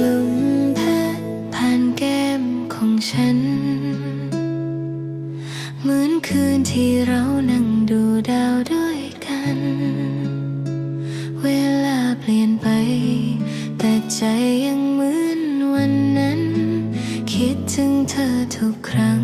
ลมพัดผ่านแก้มของฉัน เหมือนคืนที่เรานั่งดูดาวด้วยกัน เวลาเปลี่ยนไป แต่ใจยังเหมือนวันนั้น คิดถึงเธอทุกครั้ง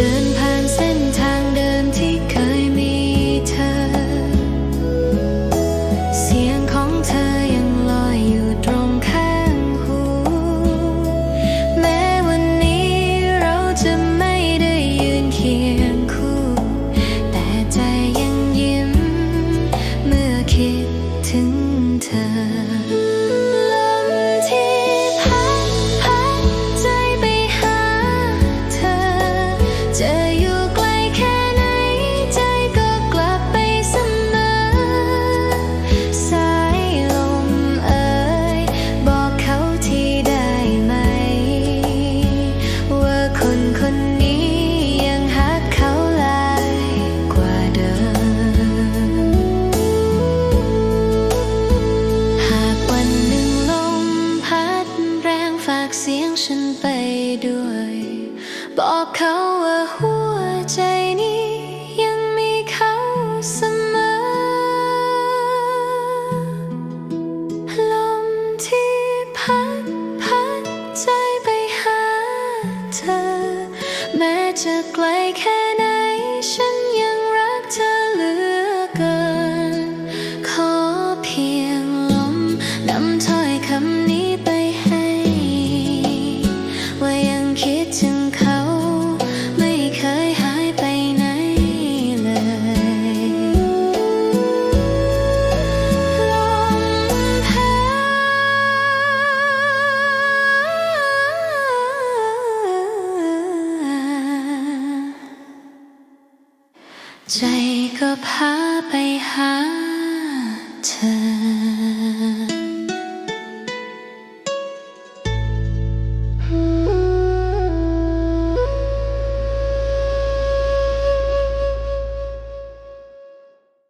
Dön ฉันไปด้วย บอกเขาว่าหัวใจนี้ยังมีเขาเสมอ ลมที่พัดพัดใจไปหาเธอ แม้จะไกลแค่ไหน ใจก็พาไปหาเธอ